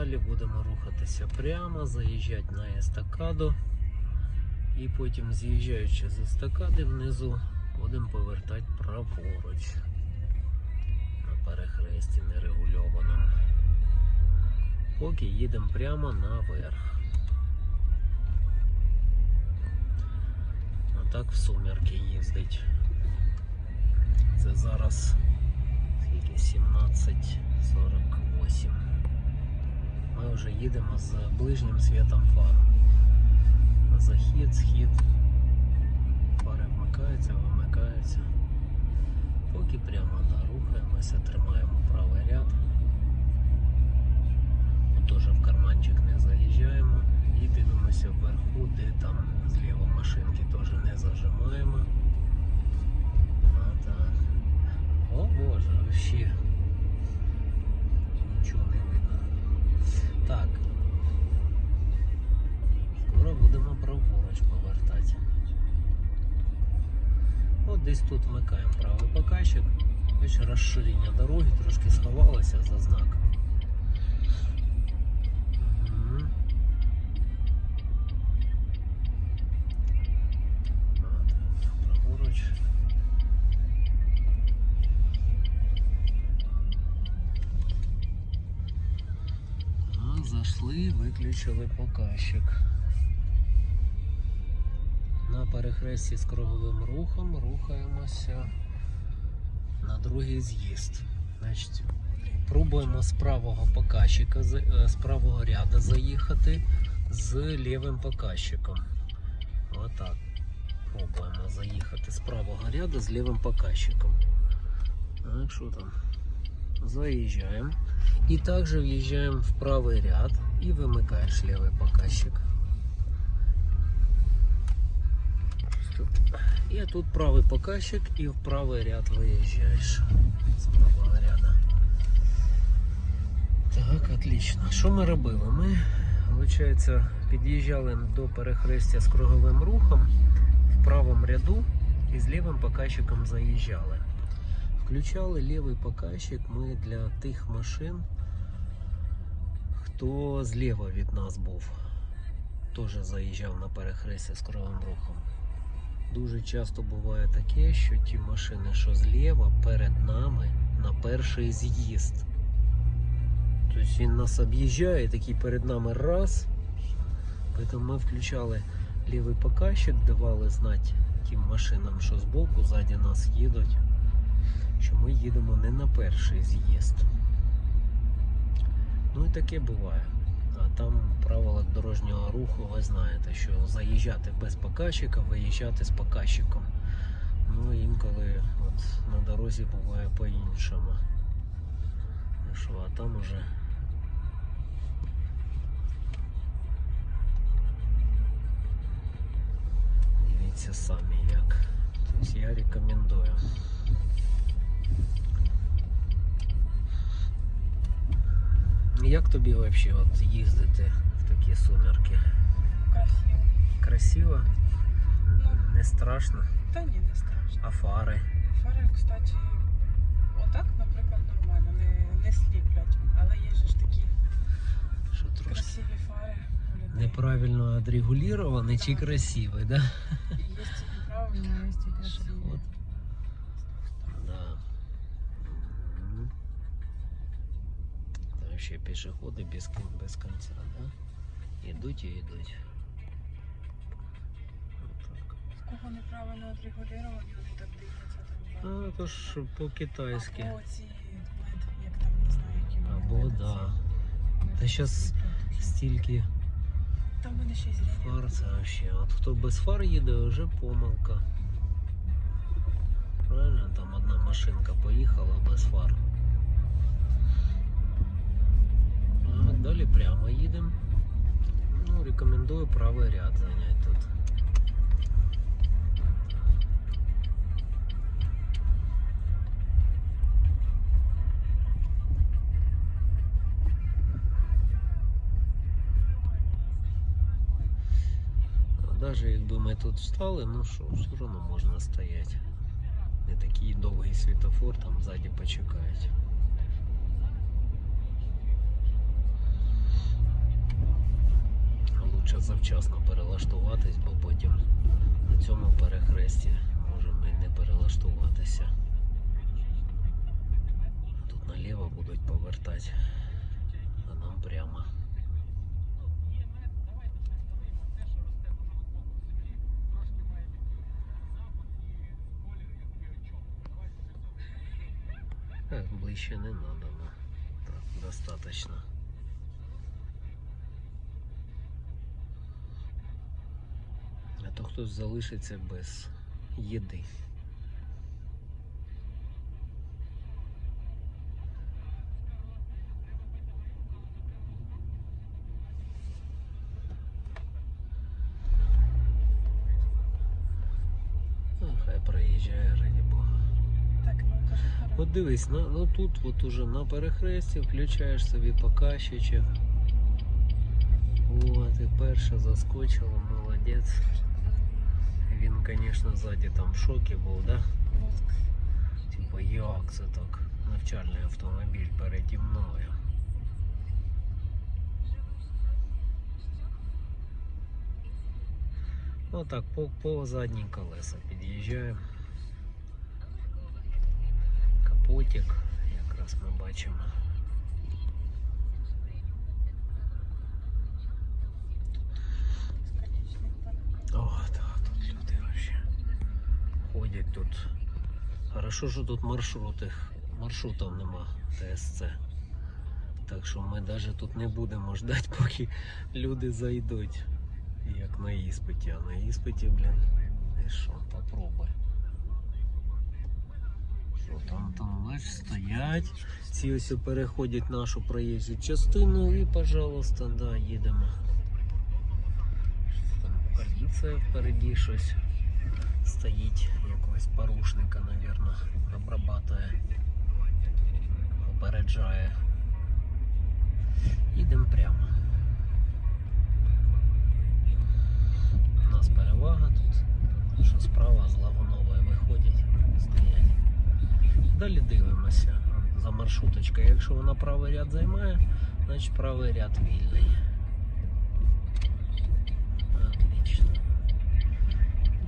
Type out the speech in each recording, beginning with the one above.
Далі будемо рухатися прямо, заїжджати на естакаду. І потім, з'їжджаючи з естакади внизу, будемо повертати праворуч на перехресті нерегульованому. Поки їдемо прямо наверх. Отак в сумерки їздить. Це зараз скільки 17.48. Ми вже їдемо з ближнім світом фар. Захід, схід. Фари вмикаються, вимикаються. Поки прямо рухаємося, тримаємо правий ряд. Теж в карманчик не заїжджаємо і дивимося вверху, де там зліва машинки теж не зажимаємо. Бачиш, розширення дороги трошки сховалося за знак. А, Праворуч. Виключили показчик. На перехресті з круговим рухом рухаємося на другий з'їзд. Значить, пробуємо з правого показчика, е, з правого ряду заїхати з лівим показчиком. Отак. Пробуємо заїхати з правого ряду з лівим показчиком. Так, що там? Заїжджаємо. І також в'їжджаємо в правий ряд і вимикаєш лівий показчик. Стоп. І тут правий показчик і в правий ряд виїжджаєш з правого ряду. Так, отлично. Що ми робили? Ми, виходить, під'їжджали до перехрестя з круговим рухом в правому ряду і з лівим показчиком заїжджали. Включали лівий показчик ми для тих машин, хто зліва від нас був. Теж заїжджав на перехрестя з круговим рухом. Дуже часто буває таке, що ті машини, що зліва, перед нами на перший з'їзд. Тобто він нас об'їжджає, такий перед нами раз. Тому ми включали лівий показчик, давали знати тим машинам, що збоку, ззаді нас їдуть, що ми їдемо не на перший з'їзд. Ну і таке буває. А там правила дорожнього руху, ви знаєте, що заїжджати без показчика, виїжджати з показчиком. Ну інколи от на дорозі буває по-іншому. Ну Що, а там уже дивіться самі як. Тобто я рекомендую. Як тобі взагалі от їздити в такі сумерки? Красиво. Красиво? Ну. Не страшно? Та ні, не страшно. А фари? Фари, кстати, отак, наприклад, нормально, не, не сліплять. Але є ж такі Що трошки красиві фари у людей. неправильно відрегуліровані чи Так. красиві, да? І Є ті неправильні, а є ті красиві. От. Да. Мгм. Там ще пішоходи без, без кінця, да? Йдуть. Отак. В кого неправильно відрегуліровані, вони так дивляться там. А, то ж по-китайськи. Або ці як там, не знаю, які Або леди да. Та так дуже. Стільки Там вони ще фар, це вообще. От хто без фар їде, вже помилка. Правильно, там одна машинка поїхала без фар. далі прямо їдемо. Ну, рекомендую правий ряд зайняти тут. Навіть якби ми тут встали, ну що, все одно можна стояти. Не такий довгий світофор, там ззаді почекають. Треба завчасно перелаштуватись, бо потім на цьому перехресті можемо і не перелаштуватися. Тут наліво будуть повертати, а нам прямо. Так, ближче не надо, ну. Так, достаточно. А то хтось залишиться без їди. Ну, хай проїжджає, раді Бога. Ну. От дивись, на, ну тут от уже на перехресті включаєш собі показчичок. От, і перша заскочила, молодець. Він, звісно, ззаді там в шокі був, да? Мозк. Типа, як це так? Навчальний автомобіль переді мною. Отак, по, по задні колеса під'їжджаємо. Капотик, якраз ми бачимо. Що тут маршрути, маршрутів нема ТСЦ. Так що ми навіть тут не будемо ждати, поки люди зайдуть. Як на іспиті, а на іспиті, блін. І що, попробуй. Що там там бач, стоять. Ці ось переходять нашу проїжджу частину і, пожалуйста, да, їдемо. Там поліція впереді щось стоїть, якогось порушника, напевно, обрабатує, попереджає. Їдемо прямо. У нас перевага тут, що справа з Лагунової виходять, стоять. Далі дивимося за маршруточкою. Якщо вона правий ряд займає, значить правий ряд вільний. Отлично.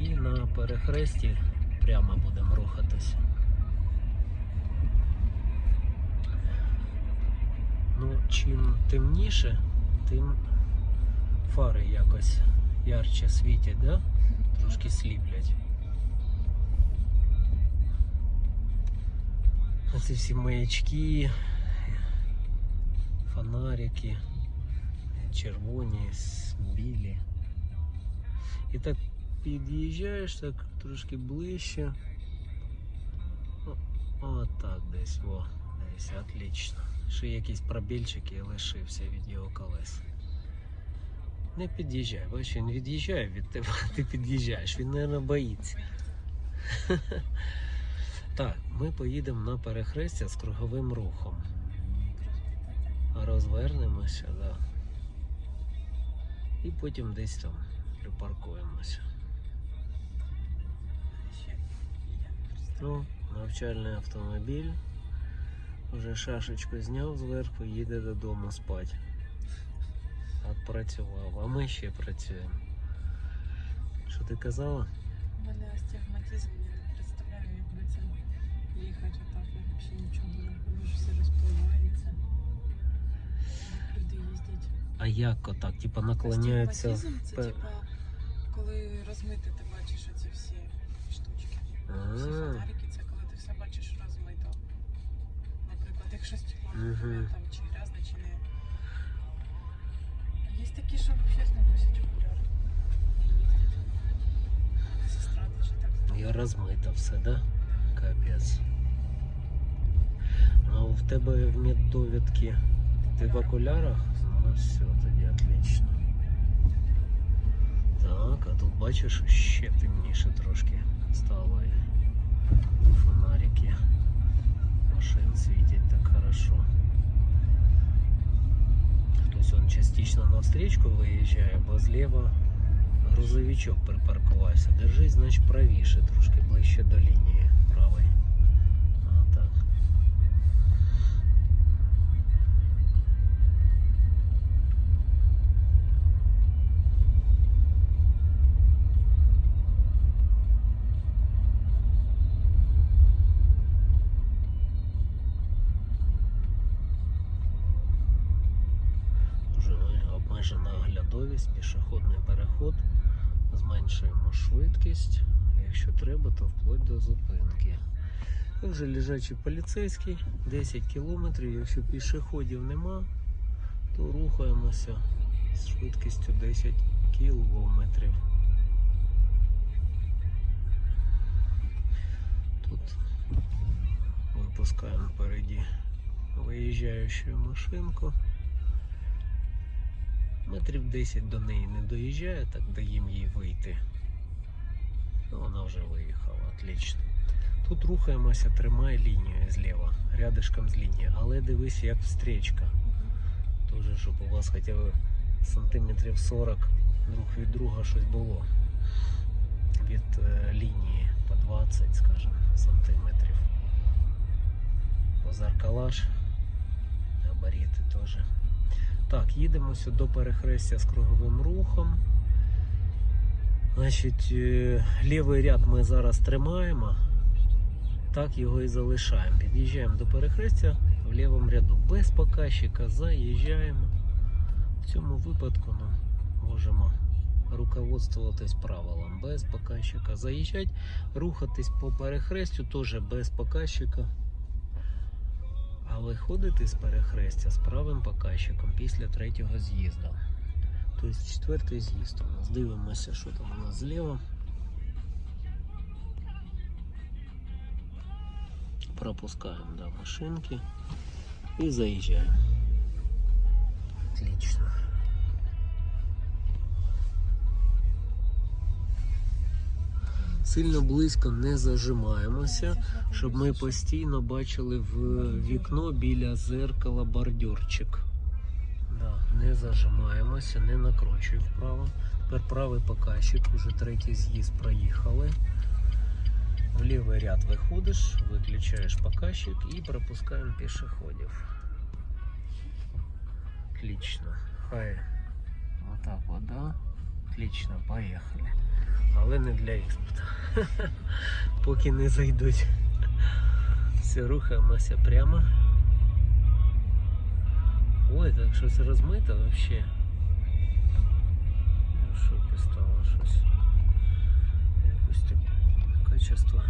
І на перехресті прямо будемо рухатись. Ну, чим темніше, тим фари якось ярче світять, да? Трошки сліплять. Оці всі маячки, фонарики, червоні, білі. І так під'їжджаєш так трошки ближче. О, отак десь, во, десь, отлично. Ще якийсь пробільчик і лишився від його колес. Не під'їжджай, бачиш, він від'їжджає від тебе, а ти під'їжджаєш, він, мабуть, боїться. Так, ми поїдемо на перехрестя з круговим рухом. Розвернемося, да. І потім десь там припаркуємося. Ну, навчальний автомобіль. Вже шашечку зняв зверху, їде додому спати. Отпрацював, а ми ще працюємо. Що ти казала? У мене астигматизм, я не представляю, як би це їхати отак, я взагалі нічого не ж все розпливається. Як люди їздять. А як отак? Типа наклоняються. Астигматизм це типа, коли розмити ти бачиш оці всі. Всі фонарики це коли ти все бачиш розмито. Наприклад, якщо стекло Мгм. там чи грязне, чи не. Є такі, що взагалі не носять окуляри. Мене Сестра теж так І розмито все, да? Капець. Ну, в тебе в меддовідки ти в окулярах? Ну все, тоді отлично. Так, а тут бачиш ще темніше трошки стало. і Фонарики машин світять так хорошо. Хтось он частично на встречку виїжджає, бо зліва грузовичок припаркувався. Держись, значить, правіше, трошки ближче до лінії оглядовість, пішохідний переход. Зменшуємо швидкість. Якщо треба, то вплоть до зупинки. Тут же лежачий поліцейський, 10 кілометрів. Якщо пішоходів нема, то рухаємося з швидкістю 10 кілометрів. Тут випускаємо впереді виїжджаючу машинку. Метрів 10 до неї не доїжджає, так даємо їй вийти. Ну, вона вже виїхала, отлично. Тут рухаємося, тримай лінію зліва, рядишком з лінії, але дивись, як встречка. Тоже, щоб у вас хоча б сантиметрів 40 друг від друга щось було. Від е, лінії по 20, скажімо, сантиметрів. По зеркалаш, габаріти теж. Так, їдемо сюди до перехрестя з круговим рухом. Значить, е, лівий ряд ми зараз тримаємо, так його і залишаємо. Під'їжджаємо до перехрестя в лівому ряду. Без показчика заїжджаємо. В цьому випадку ну, можемо руководствуватись правилом. Без показчика заїжджати, рухатись по перехрестю теж без показчика. А виходити з перехрестя з правим показчиком після третього з'їзду. Тобто четвертий з'їзд у нас. Дивимося, що там у нас зліва. Пропускаємо до машинки і заїжджаємо. Отлично. Сильно близько не зажимаємося, щоб ми постійно бачили в вікно біля зеркала бордюрчик. Да, не зажимаємося, не накручуй вправо. Тепер правий показчик, уже третій з'їзд проїхали. В лівий ряд виходиш, виключаєш показчик і пропускаємо пішоходів. Отлично. Хай. Отак от, да? Отлично, поїхали. Але не для експорту. Поки не зайдуть. Все, рухаємося прямо. Ой, так щось розмито. Ну, В шокі стало щось. Якось таке качество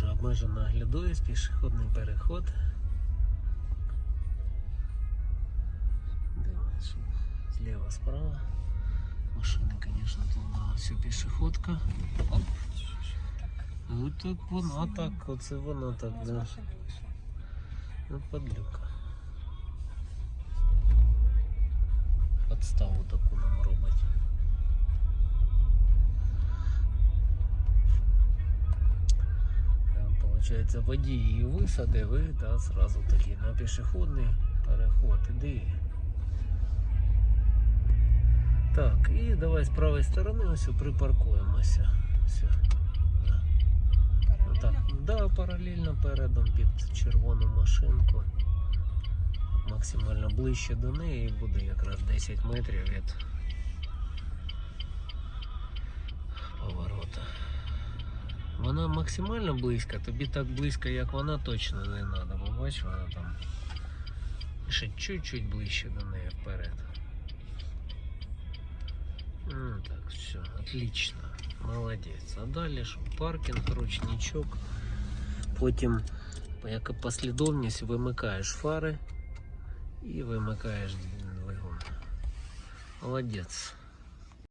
Тоже обмежена оглядовість, пішохідний переход. Дивимось, що зліва, справа. Машини, звісно, тут да, все пішохідка. Оп. Ну так вона так, оце вона так, да. Ну подлюка. Подставу таку нам робить. Водій її висадив і да, зразу такий на пішохідний переход. Іди. Так, і давай з правої сторони ось припаркуємося. Все. Да. Отак. Да, паралельно передом під червону машинку. Максимально ближче до неї буде якраз 10 метрів від Вона максимально близька, тобі так близько, як вона, точно не треба, бо бач, вона там ще чуть-чуть ближче до неї вперед. Ну так, все, отлично. Молодець. А далі що? Паркінг, ручничок. Потім, яка послідовність, вимикаєш фари і вимикаєш двигун. Молодець.